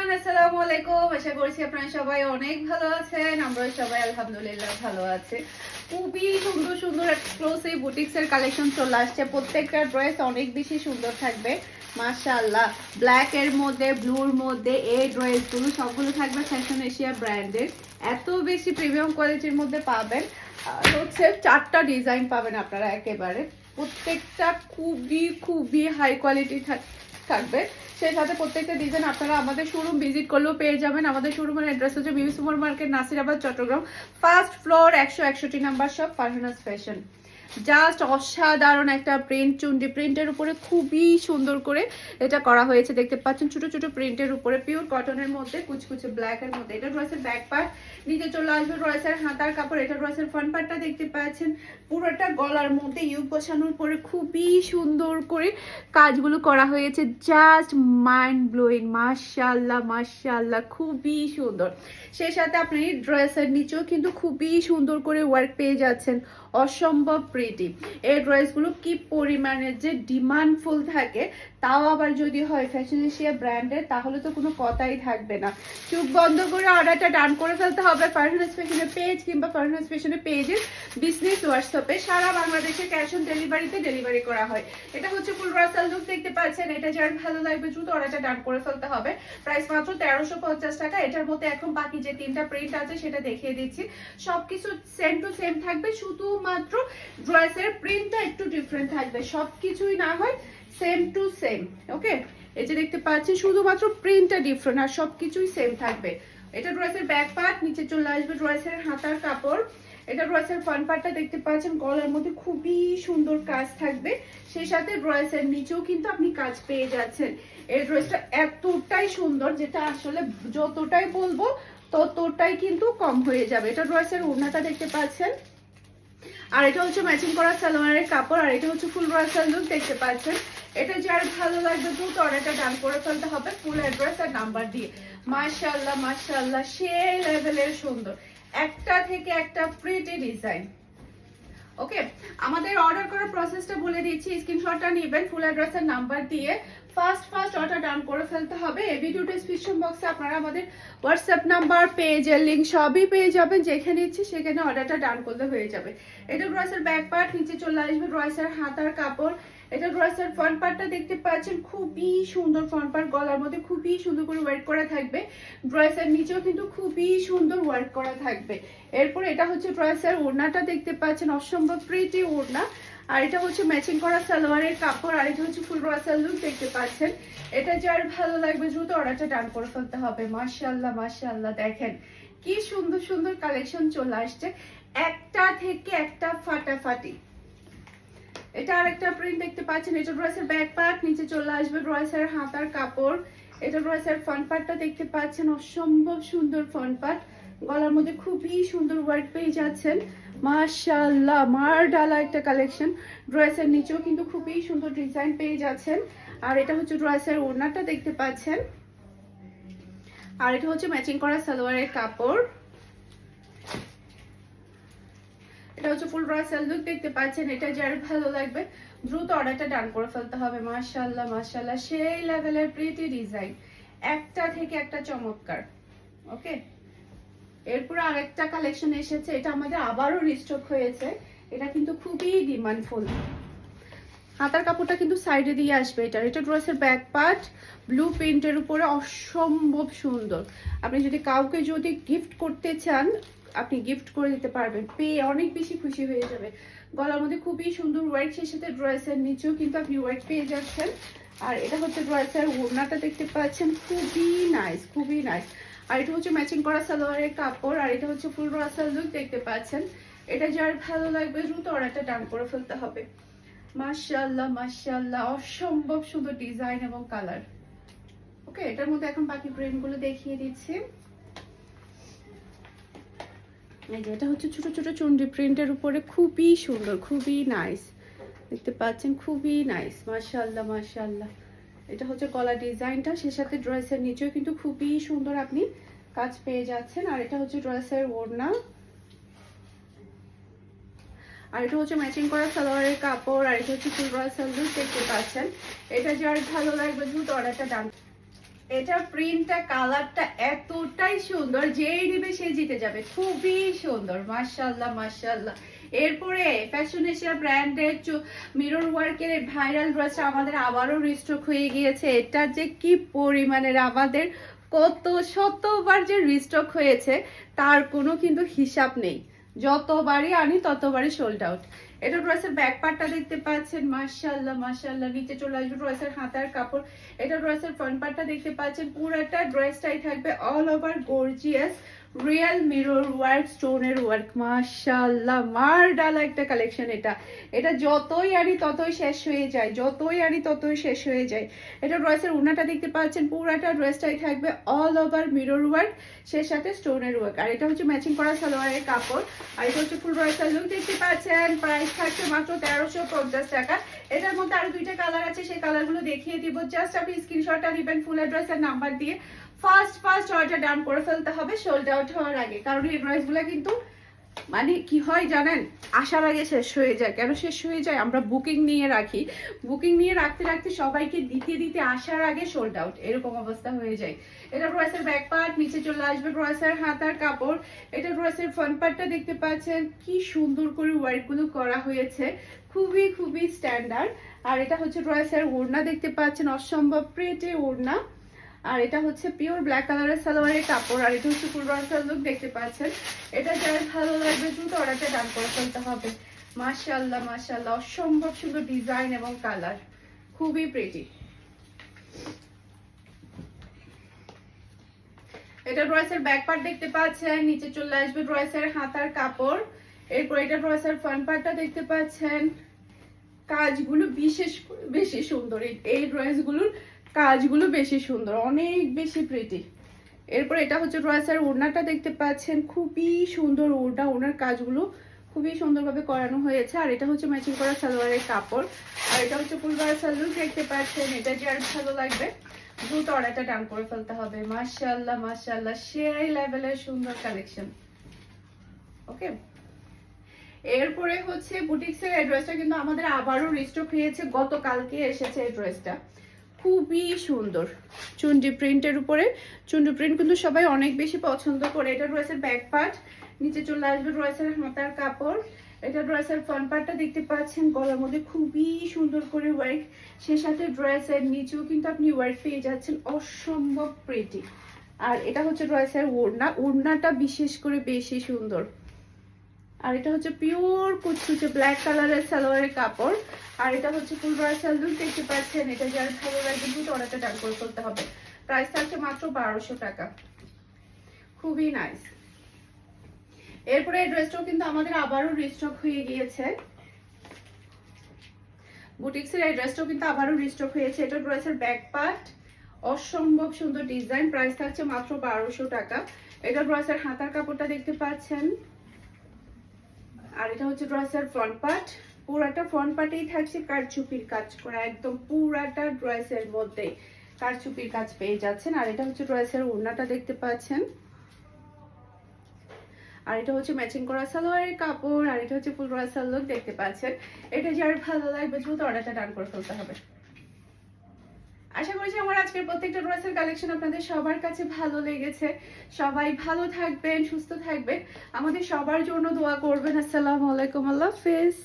Everyone আসসালামু আলাইকুম। আশা করছি আপনারা সবাই অনেক ভালো আছেন আমরা সবাই আলহামদুলিল্লাহ ভালো আছে। খুবই সুন্দর সুন্দর এক্সক্লুসিভ বুটিক্স এর কালেকশন চলে আসছে। প্রত্যেকটা ড্রেস অনেক বেশি সুন্দর থাকবে, মাশাআল্লাহ। ব্ল্যাক এর মধ্যে ব্লুর মধ্যে, এই ড্রেসগুলো সবগুলো থাকবে ফ্যাশন এশিয়া ব্র্যান্ডের এত বেশি প্রিমিয়াম কোয়ালিটির মধ্যে পাবেন। হচ্ছে চারটা ডিজাইন পাবেন আপনারা একেবারে। প্রত্যেকটা খুবই খুবই হাই কোয়ালিটি থাকবে। সেই সাথে প্রত্যেকটা ডিজাইন আপনারা আমাদের শোরুম ভিজিট করলেও পেয়ে যাবেন। আমাদের শোরুমের অ্যাড্রেস হচ্ছে BB super market Nasirabad, Chittagong. First floor একশো একষট্টি number shop Farhana's fashion just অসাধারণ একটা প্রিন্ট চুন্ডি প্রিন্টের উপরে খুবই সুন্দর করে এটা করা হয়েছে, দেখতে পাচ্ছেন, ছোট ছোট প্রিন্টের উপরে পিওর কটনের মধ্যে, কুচকুচে ব্ল্যাক এর মধ্যে। এটা ড্রেসের ব্যাক পার্ট নিচে চলে আসবে ড্রেসের হাতার কাপড়, এটা ড্রেসের ফ্রন্ট পার্টটা দেখতে পাচ্ছেন। পুরোটা গলার মধ্যে ইউক বসানোর পরে খুবই সুন্দর করে কাজগুলো করা হয়েছে, জাস্ট মাইন্ড ব্লোয়িং মাশাল্লাহ মাশাল্লাহ খুবই সুন্দর। সেই সাথে আপনি ড্রেসের নিচেও কিন্তু খুবই সুন্দর করে ওয়ার্ক পেয়ে যাচ্ছেন। অসম্ভব প্রিটি এই ড্রেসগুলো কি পরিমাণে যে ডিমান্ডফুল থাকে, তাও আবার যদি হয় ফ্যাশন এশিয়া ব্র্যান্ডের, তাহলে তো কোনো কথাই থাকবে না। চুপ বন্ধ করে অর্ডারটা ডান করে ফেলতে হবে ফারহানাস ফ্যাশনের পেজ কিংবা ফারহানাস ফ্যাশনের পেজের বিজনেস হোয়াটসঅ্যাপে সারা বাংলাদেশে ক্যাশ অন ডেলিভারিতে ডেলিভারি করা হয়। এটা হচ্ছে ফুল রাসাল লুক দেখতে পাচ্ছেন। এটা যার ভালো লাগবে দ্রুত অর্ডারটা ডান করে ফেলতে হবে। প্রাইস মাত্র তেরোশো পঞ্চাশ টাকা। এটার মধ্যে এখন বাকি যে তিনটা প্রিন্ট আছে, সেটা দেখিয়ে দিচ্ছি। সবকিছু সেম টু সেম থাকবে। শুধুমাত্র ড্রেসের প্রিন্টটা একটু ডিফারেন্ট থাকবে। সবকিছুই না হয় সেম টু সেম ওকে এই যে দেখতে পাচ্ছি, শুধুমাত্র প্রিন্টটা ডিফারেন্ট আর সবকিছুই সেম থাকবে। এটা ড্রেসের ব্যাক পার্ট নিচে চলে আসবে ড্রেসের হাতার কাপড়। এটা ড্রেসের ফ্রন্ট পার্টটা দেখতে পাচ্ছেন, গলার মধ্যে খুবই সুন্দর কাজ থাকবে। সেই সাথে ড্রেসের নিচেও কিন্তু আপনি কাজ পেয়ে যাচ্ছেন। এই ড্রেসটা এতটাই সুন্দর যেটা আসলে যতটাই বলব, ততটাই কিন্তু কম হয়ে যাবে। এটা ড্রেসের ওড়নাটা দেখতে পাচ্ছেন। আর এটা হচ্ছে ম্যাচিং করা সালোয়ারের কাপড়, আর এটা হচ্ছে ফুল ব্রাসাল লুক দেখতে পাচ্ছেন। এটা যার ভালো লাগবে দ্রুত অর্ডারটা ডান করে ফেলতে হবে ফুল অ্যাড্রেস আর নাম্বার দিয়ে। মাশাআল্লাহ মাশাআল্লাহ, সেই লেভেলের সুন্দর। একটা থেকে একটা প্রিটি ডিজাইন ওকে আমাদের অর্ডার করার প্রসেসটা বলে দিচ্ছি স্ক্রিনশটটা নেবেন ফুল অ্যাড্রেস আর নাম্বার দিয়ে। ফার্স্ট ফার্স্ট অর্ডার ডান করে ফেলতে হবে। এই ভিডিও ডিসক্রিপশন বক্সে আপনারা আমাদের হোয়াটসঅ্যাপ নাম্বার পেজের লিঙ্ক সবই পেয়ে যাবেন। যেখানে ইচ্ছে সেখানে অর্ডারটা ডান করলে হয়ে যাবে। এটা ড্রয়েসের ব্যাক পার্ট নিচে চলে আসবে ড্রয়েসের হাতার কাপড়। এটা ড্রয়েসের ফ্রন্ট পার্টটা দেখতে পাচ্ছেন, খুবই সুন্দর ফ্রন্ট পার্ট গলার মধ্যে খুবই সুন্দর করে ওয়ার্ক করা থাকবে। ড্রয়েসের নিচেও কিন্তু খুবই সুন্দর ওয়ার্ক করা থাকবে। এরপর এটা হচ্ছে ড্রয়েসের ওড়নাটা দেখতে পাচ্ছেন, অসম্ভব প্রিটি ওড়না। আর এটা হচ্ছে ম্যাচিং করা সালোয়ারের কাপড়, আর এটা হচ্ছে ফুল রসাল লুক দেখতে পাচ্ছেন। এটা যার ভালো লাগবে, দ্রুত অর্ডারটা ডান করে ফেলতে হবে। মাশাআল্লাহ মাশাআল্লাহ, দেখেন কি সুন্দর সুন্দর কালেকশন চলে আসছে। একটা থেকে একটা ফাটাফাটি। এটা আরেকটা প্রিন্ট দেখতে পাচ্ছেন, এটা ড্রেসের ব্যাক পার্ট নিচে চলে আসবে ড্রেসের হাতার কাপড়। এটা ড্রেসের ফ্রন্ট পার্টটা দেখতে পাচ্ছেন, অসম্ভব সুন্দর ফ্রন্ট পার্ট গলার মধ্যে খুবই সুন্দর ওয়ার্ক পেয়ে যাচ্ছেন। মাশাআল্লাহ মার ডালা একটা কালেকশন ড্রেসের নিচেও কিন্তু খুবই সুন্দর ডিজাইন পেয়ে যাচ্ছেন। আর এটা হচ্ছে ড্রেসের ওড়নাটা দেখতে পাচ্ছেন। আর এটা হচ্ছে ম্যাচিং করা সালোয়ারের কাপড়। এটা হচ্ছে ফুল ব্রাসাল লুক, দেখতে পাচ্ছেন, এটা যার ভালো লাগবে, দ্রুত অর্ডারটা ডান করে ফেলতে হবে। মাশাআল্লাহ মাশাআল্লাহ, সেই লেভেলের প্রিটি ডিজাইন একটা থেকে একটা চমৎকার ওকে এরপর আরেকটা কালেকশন এসেছে, এটা আমাদের আবারও রিস্টক হয়েছে। এটা কিন্তু খুবই ডিমান্ডফুল। হাতার কাপড়টা কিন্তু সাইডে দিয়ে আসবে এটা এটা ড্রেসের ব্যাক পার্ট ব্লু প্রিন্টের উপরে অসম্ভব সুন্দর। আপনি যদি কাউকে যদি গিফট করতে চান আপনি গিফট করে দিতে পারবেন, পেয়ে অনেক বেশি খুশি হয়ে যাবে। গলার মধ্যে খুবই সুন্দর ওয়ার্ক সেই সাথে ড্রেসের নিচেও কিন্তু আপনি ওয়ার্ক পেয়ে যাচ্ছেন। আর এটা হচ্ছে ড্রেসের ওড়নাটা দেখতে পাচ্ছেন, খুবই নাইস খুবই নাইস আর এটা হচ্ছে ম্যাচিং করা সালোয়ারের কাপড়, আর এটা হচ্ছে ফুল রাসাল লুক দেখতে পাচ্ছেন। এটা যার ভালো লাগবে দ্রুত অর্ডারটা ডান করে ফেলতে হবে। মাশাআল্লাহ মাশাআল্লাহ, অসম্ভব সুন্দর ডিজাইন এবং কালার ওকে এটার মধ্যে এখন বাকি প্রিন্টগুলো দেখিয়ে দিচ্ছি। এটা হচ্ছে ছোট ছোট চুন্ডি প্রিন্টের উপরে খুবই সুন্দর, খুবই নাইস দেখতে পাচ্ছেন, খুবই নাইস মাশাআল্লাহ মাশাআল্লাহ। এটা হচ্ছে গলা ডিজাইনটা, সে সাথে ড্রেসের নিচেও কিন্তু খুবই সুন্দর আপনি কাজ পেয়ে যাচ্ছেন। আর এটা হচ্ছে ড্রেসের ওড়না। আর এটা হচ্ছে ম্যাচিং করা সালোয়ারের কাপড়, আর এটা হচ্ছে ফুল লুক দেখতে পাচ্ছেন। এটা যার ভালো লাগবে, দ্রুত অর্ডারটা ডান। এটা প্রিন্টটা কালারটা এতটাই সুন্দর, যেই নিবে সে জিতে যাবে। খুবই সুন্দর মাশাল্লাহ মাশাল্লাহ এরপরে ফ্যাশন এশিয়া ব্র্যান্ডের মিরর ওয়ার্কের ভাইরাল ড্রেসটা আমাদের আবারও রিস্টক হয়ে গিয়েছে। এটা যে কি পরিমাণের আমাদের, কত শতবার যে রিস্টক হয়েছে, তার কোনো কিন্তু হিসাব নেই। যতবারই আনি, ততবারই সোল্ড আউট এটা ড্রেসের ব্যাক পার্টটা দেখতে পাচ্ছেন মার্শাল্লাহ মার্শাল্লাহ নিচে চলে আসবে ড্রেসের হাতার কাপড়। এটা ড্রেসের ফ্রন্ট পার্টটা দেখতে পাচ্ছেন, পুরোটা ড্রেসটাই থাকবে all over gorgeous real mirror work স্টোনের ওয়ার্ক মাশাআল্লাহ মার ডালা একটা কালেকশন এটা। এটা যতই আনি ততই শেষ হয়ে যায়, যতই আনি ততই শেষ হয়ে যায়। এটা ড্রেসের উনাটা দেখতে পাচ্ছেন, পুরাটা ড্রেসটাই থাকবে অল ওভার মিরর ওয়ার্ক সে সাথে স্টোনের ওয়ার্ক আর এটা হচ্ছে ম্যাচিং করা সালোয়ারের কাপড়, আর এটা হচ্ছে ফুল ড্রেসের লুক দেখতে পাচ্ছেন। প্রাইস থাকছে মাত্র তেরোশো পঞ্চাশ টাকা। এটার মধ্যে আরও দুইটা কালার আছে, সেই কালারগুলো দেখিয়ে দিব। জাস্ট আপনি স্ক্রিনশটটা দিবেন ফুল অ্যাড্রেস আর নাম্বার দিয়ে। ফার্স্ট ফার্স্ট অর্ডার ডান করে ফেলতে হবে, সোল্ড আউট হওয়ার আগে। কারণ এই ড্রেসগুলো কিন্তু মানে কি হয় জানেন? আসার আগে শেষ হয়ে যায়। কেন শেষ হয়ে যায়? আমরা বুকিং নিয়ে রাখি। বুকিং নিয়ে রাখতে রাখতে সবাইকে দিতে দিতে আসার আগে সোল্ড আউট এরকম অবস্থা হয়ে যায়। এটা ড্রেসের ব্যাক পার্ট নিচে চলে আসবে ড্রেসের হাতার কাপড়। এটা ড্রেসের ফ্রন্ট পার্টটা দেখতে পাচ্ছেন। কি সুন্দর করে ওয়ার্কগুলো করা হয়েছে। খুবই খুবই স্ট্যান্ডার্ড আর এটা হচ্ছে ড্রেসের ওড়না দেখতে পাচ্ছেন। অসম্ভব প্রেটে ওড়না। আর এটা হচ্ছে পিওর ব্ল্যাক কালারের সালোয়ারের কাপড়, আর এটা হচ্ছে ফুল লুক দেখতে পাচ্ছেন। এটা যার ভালো লাগবে দ্রুত অর্ডারটা ডান করে ফেলতে হবে। মাশাআল্লাহ মাশাআল্লাহ, অসম্ভব সুন্দর ডিজাইন এবং কালার খুবই প্রেটি এটা ড্রেসের ব্যাক পার্ট দেখতে পাচ্ছেন, নিচে চলে আসবে ড্রেসের হাতার কাপড়। এরপর এটা ড্রেসের ফ্রন্ট পার্টটা দেখতে পাচ্ছেন। কাজগুলো বিশেষ, বেশি সুন্দর। এই- ড্রেসগুলোর কাজগুলো বেশি সুন্দর, অনেক বেশি প্রীতি এরপর এটা হচ্ছে ড্রেসের ওড়নাটা দেখতে পাচ্ছেন, খুবই সুন্দর ওড়না, ওড়নার কাজগুলো খুবই সুন্দরভাবে করানো হয়েছে। আর এটা হচ্ছে ম্যাচিং করা সালোয়ারের কাপড়। আর এটা হচ্ছে ফুলবার সালুক দেখতে পাচ্ছেন, এটা যে আর ভালো লাগবে, দ্রুত অর্ডারটা ডান করে ফেলতে হবে। মাশাআল্লাহ মাশাআল্লাহ সেই লেভেলের সুন্দর কালেকশন ওকে এরপরে হচ্ছে বুটিক্সের এই ড্রেসটা কিন্তু আমাদের আবারও রিস্টক হয়েছে, গতকালকে এসেছে এই ড্রেসটা খুবই সুন্দর। চুন্ডি প্রিন্টের উপরে। চুন্ডি প্রিন্ট কিন্তু সবাই অনেক বেশি পছন্দ করে। এটা ড্রেসের ব্যাক পার্ট নিচে চলে আসবে ড্রেসের হাতার কাপড়। এটা ড্রেসের ফ্রন্ট পার্টটা দেখতে পাচ্ছেন। গলার মধ্যে খুবই সুন্দর করে ওয়ার্ক সে সাথে ড্রেসের নিচেও কিন্তু আপনি ওয়ার্ক পেয়ে যাচ্ছেন। অসম্ভব প্রেটি আর এটা হচ্ছে ড্রেসের ওড়না। ওড়নাটা বিশেষ করে বেশি সুন্দর। আর এটা হচ্ছে পিওর কুচকুচে ব্ল্যাক কালারের সালোয়ারের কাপড়। আর এটা হচ্ছে ফুল ব্রাইসাল দেখতে পাচ্ছেন, এটা যার ভালো লাগবে কিন্তু অর্ডারটা ডান করে ফেলতে হবে। প্রাইস থাকছে মাত্র বারোশো টাকা। খুবই নাইস এরপরে এই ড্রেসটাও কিন্তু আমাদের আবারও রিস্টক হয়ে গিয়েছে। বুটিক্সের এই ড্রেসটাও কিন্তু আবারও রিস্টক হয়েছে। এটা ড্রেসের ব্যাক পার্ট অসম্ভব সুন্দর ডিজাইন প্রাইস থাকছে মাত্র বারোশো টাকা। এটা ড্রেসের হাতার কাপড়টা দেখতে পাচ্ছেন। আর এটা হচ্ছে ড্রেসের ফ্রন্ট পার্ট পুরাটা ফ্রন্ট পার্টেই থাকছে কারচুপির কাজ করা, একদম পুরাটা ড্রেসের মধ্যে কারচুপির কাজ পেয়ে যাচ্ছেন। আর এটা হচ্ছে ড্রেসের ওড়নাটা দেখতে পাচ্ছেন। আর এটা হচ্ছে ম্যাচিং করা সালোয়ারের কাপড়, আর এটা হচ্ছে ফুল ড্রেসের লোক দেখতে পাচ্ছেন। এটা যার ভালো লাগবে, দ্রুত অর্ডারটা ডান করে ফেলতে হবে। আশা করছি আমার আজকের প্রত্যেকটা ড্রেসের কালেকশন আপনাদের সবার কাছে ভালো লেগেছে। সবাই ভালো থাকবেন, সুস্থ থাকবেন। আমাদের সবার জন্য দোয়া করবেন। আসসালামু আলাইকুম, আল্লাহ হাফেজ।